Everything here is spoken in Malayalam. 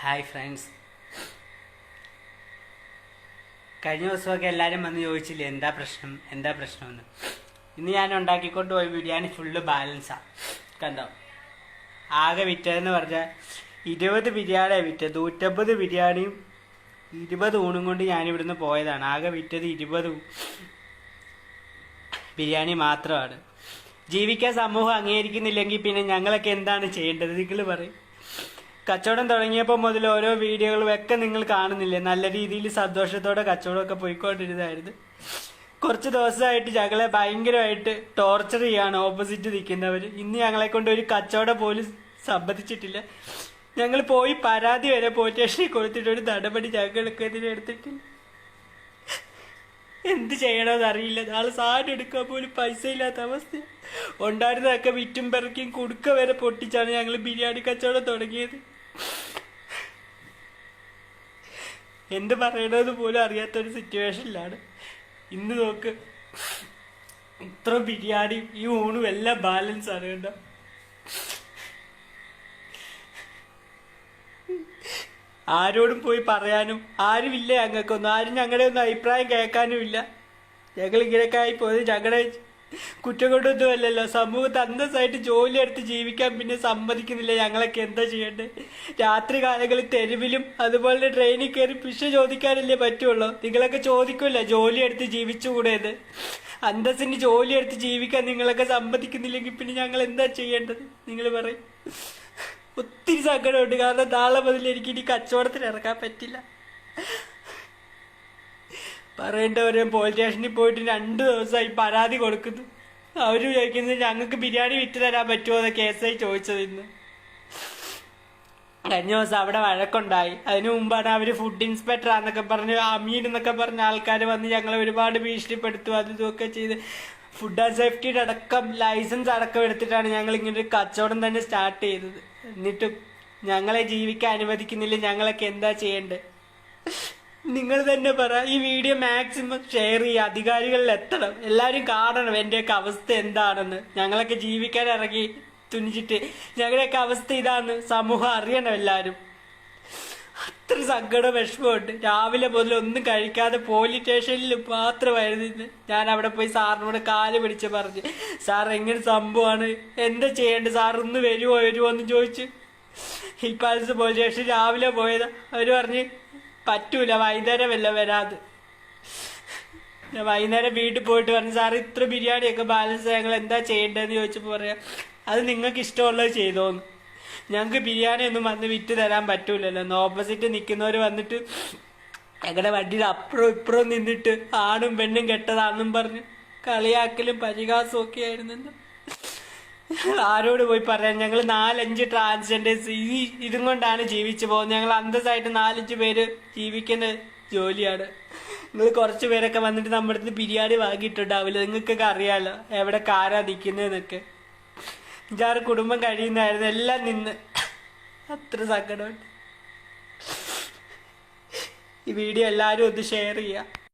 ഹായ് ഫ്രണ്ട്സ് കഴിഞ്ഞ ദിവസമൊക്കെ എല്ലാവരും വന്ന് ചോദിച്ചില്ലേ എന്താ പ്രശ്നം എന്താ പ്രശ്നമെന്ന്? ഇന്ന് ഞാൻ ഉണ്ടാക്കിക്കൊണ്ട് പോയ ബിരിയാണി ഫുള്ള് ബാലൻസാണ് കണ്ടോ? ആകെ വിറ്റതെന്ന് പറഞ്ഞാൽ ഇരുപത് ബിരിയാണിയാണ് വിറ്റത്. നൂറ്റമ്പത് ബിരിയാണിയും ഇരുപത് ഊണും കൊണ്ട് ഞാൻ ഇവിടുന്ന് പോയതാണ്. ആകെ വിറ്റത് ഇരുപത് ബിരിയാണി മാത്രമാണ്. ജീവിക്കാൻ സമൂഹം അംഗീകരിക്കുന്നില്ലെങ്കിൽ പിന്നെ ഞങ്ങളൊക്കെ എന്താണ് ചെയ്യേണ്ടത്? നിങ്ങൾ പറയും. കച്ചവടം തുടങ്ങിയപ്പോൾ മുതൽ ഓരോ വീഡിയോകളും ഒക്കെ നിങ്ങൾ കാണുന്നില്ലേ? നല്ല രീതിയിൽ സന്തോഷത്തോടെ കച്ചവടമൊക്കെ പോയിക്കൊണ്ടിരുന്നതായിരുന്നു. കുറച്ച് ദിവസമായിട്ട് ഞങ്ങളെ ഭയങ്കരമായിട്ട് ടോർച്ചർ ചെയ്യാണ് ഓപ്പോസിറ്റ് നിൽക്കുന്നവർ ഇന്ന് ഞങ്ങളെ കൊണ്ട് ഒരു കച്ചവടം പോലും സംബന്ധിച്ചിട്ടില്ല. ഞങ്ങൾ പോയി പരാതി വരെ പോലീസ് സ്റ്റേഷനിൽ കൊടുത്തിട്ട് ഒരു നടപടി ഞങ്ങൾക്ക് എതിരെടുത്തിട്ടില്ല എന്ത് ചെയ്യണമെന്ന് അറിയില്ല. നാളെ സാധനം എടുക്കാൻ പോലും പൈസ ഇല്ലാത്ത അവസ്ഥ. ഉണ്ടായിരുന്നതൊക്കെ വിറ്റും പിറക്കിയും കുടുക്ക വരെ പൊട്ടിച്ചാണ് ഞങ്ങൾ ബിരിയാണി കച്ചവടം തുടങ്ങിയത്. എന്ത് പറയണത് പോലും അറിയാത്തൊരു സിറ്റുവേഷനിലാണ് ഇന്ന് നോക്ക് ഇത്ര ബിരിയാണി ഈ ഊണും എല്ലാം ബാലൻസ് കേട്ടോ. ആരോടും പോയി പറയാനും ആരുമില്ല ഞങ്ങൾക്കൊന്നും. ആരും ഞങ്ങളുടെ ഒന്നും അഭിപ്രായം കേൾക്കാനും ഇല്ല ഞങ്ങൾ ഇങ്ങനെയൊക്കെ ആയി പോയത് ഞങ്ങളുടെ കുറ്റം കൊണ്ടൊന്നും അല്ലല്ലോ സമൂഹത്തെ അന്തസ്സായിട്ട് ജോലി എടുത്ത് ജീവിക്കാൻ പിന്നെ സമ്മതിക്കുന്നില്ല. ഞങ്ങളൊക്കെ എന്താ ചെയ്യണ്ടേ? രാത്രി കാലങ്ങളിൽ തെരുവിലും അതുപോലെ ട്രെയിനിൽ കയറി പിശ ചോദിക്കാനല്ലേ പറ്റുള്ളൂ. നിങ്ങളൊക്കെ ചോദിക്കുമല്ലോ ജോലി എടുത്ത് ജീവിച്ചുകൂടേത് അന്തസ്സിന് ജോലി എടുത്ത് ജീവിക്കാൻ നിങ്ങളൊക്കെ സമ്മതിക്കുന്നില്ലെങ്കിൽ പിന്നെ ഞങ്ങൾ എന്താ ചെയ്യേണ്ടത്? നിങ്ങൾ പറയും. ഒത്തിരി സങ്കടമുണ്ട്. കാരണം നാളെ മുതൽ എനിക്ക് ഇനി കച്ചവടത്തിന് ഇറക്കാൻ പറ്റില്ല. പറയേണ്ടവരെ പോലീസ് സ്റ്റേഷനിൽ പോയിട്ട് രണ്ട് ദിവസമായി പരാതി കൊടുക്കുന്നു. അവർ ചോദിക്കുന്നത് ഞങ്ങൾക്ക് ബിരിയാണി വിറ്റ് തരാൻ പറ്റുമോ എന്ന് കേസായി ചോദിച്ചത് ഇന്ന്. കഴിഞ്ഞ ദിവസം അവിടെ വഴക്കുണ്ടായി. അതിനു മുമ്പാണ് അവർ ഫുഡ് ഇൻസ്പെക്ടർ ആന്നൊക്കെ പറഞ്ഞ് അമീൻ എന്നൊക്കെ പറഞ്ഞ ആൾക്കാർ വന്ന് ഞങ്ങളെ ഒരുപാട് ഭീഷണിപ്പെടുത്തും അതും ഇതൊക്കെ ചെയ്ത്. ഫുഡ് ആൻഡ് സേഫ്റ്റിയുടെ അടക്കം ലൈസൻസ് അടക്കം എടുത്തിട്ടാണ് ഞങ്ങൾ ഇങ്ങനൊരു കച്ചവടം തന്നെ സ്റ്റാർട്ട് ചെയ്തത്. എന്നിട്ടും ഞങ്ങളെ ജീവിക്കാൻ അനുവദിക്കുന്നില്ല ഞങ്ങളൊക്കെ എന്താ ചെയ്യേണ്ടത്? നിങ്ങൾ തന്നെ പറ ഈ വീഡിയോ മാക്സിമം ഷെയർ ചെയ്യുക അധികാരികളിൽ എത്തണം എല്ലാരും കാണണം എന്റെയൊക്കെ അവസ്ഥ എന്താണെന്ന്. ഞങ്ങളൊക്കെ ജീവിക്കാൻ ഇറങ്ങി തുനിച്ചിട്ട് ഞങ്ങളുടെയൊക്കെ അവസ്ഥ ഇതാന്ന് സമൂഹം അറിയണം എല്ലാരും അത്ര സങ്കടം വിഷമമുണ്ട് രാവിലെ മുതൽ ഒന്നും കഴിക്കാതെ പോലീസ് സ്റ്റേഷനിൽ മാത്രമായിരുന്നു ഞാൻ അവിടെ പോയി സാറിനോട് കാൽ പിടിച്ച് പറഞ്ഞു സാർ എങ്ങനെ സംഭവമാണ്? എന്താ ചെയ്യേണ്ടത്? സാർ ഒന്ന് വരുമോ വരുമോ എന്ന് ചോദിച്ചു. ഈ പോലീസ് സ്റ്റേഷൻ രാവിലെ പോയതാ. അവർ പറഞ്ഞ് പറ്റൂല വൈകുന്നേരം വല്ല വരാത്. ഞാൻ വൈകുന്നേരം വീട്ടിൽ പോയിട്ട് പറഞ്ഞു സാർ ഇത്ര ബിരിയാണിയൊക്കെ ബാലൻസ് ഞങ്ങൾ എന്താ ചെയ്യേണ്ടതെന്ന് ചോദിച്ചപ്പോൾ പറയാം അത് നിങ്ങൾക്ക് ഇഷ്ടമുള്ളത് ചെയ്തോന്ന്. ഞങ്ങൾക്ക് ബിരിയാണി ഒന്നും വന്ന് വിറ്റ് തരാൻ പറ്റൂലല്ലോ. ഓപ്പോസിറ്റ് നിൽക്കുന്നവർ വന്നിട്ട് ഞങ്ങളുടെ വണ്ടിയിൽ അപ്പുറം ഇപ്പുറം നിന്നിട്ട് ആണും പെണ്ണും കെട്ടതാണെന്നും പറഞ്ഞ് കളിയാക്കലും പരിഹാസവും ഒക്കെ ആയിരുന്നു ആരോട് പോയി പറയാൻ? ഞങ്ങൾ നാലഞ്ച് ട്രാൻസ്ജെൻഡേഴ്സ് ഈ ഇതും കൊണ്ടാണ് ജീവിച്ചു പോകുന്നത്. ഞങ്ങൾ അന്തസ്സായിട്ട് നാലഞ്ച് പേര് ജീവിക്കുന്ന ജോലിയാണ്. നിങ്ങൾ കുറച്ച് പേരൊക്കെ വന്നിട്ട് നമ്മുടെ അടുത്ത് ബിരിയാണി വാങ്ങിയിട്ടുണ്ടാവില്ല? നിങ്ങൾക്കൊക്കെ അറിയാലോ എവിടെ കാരാ നിൽക്കുന്നതെന്നൊക്കെ അഞ്ചാറ് കുടുംബം കഴിയുന്നതായിരുന്നു. എല്ലാം നിന്ന്. അത്ര സങ്കടമുണ്ട് ഈ വീഡിയോ എല്ലാവരും ഒന്ന് ഷെയർ ചെയ്യുക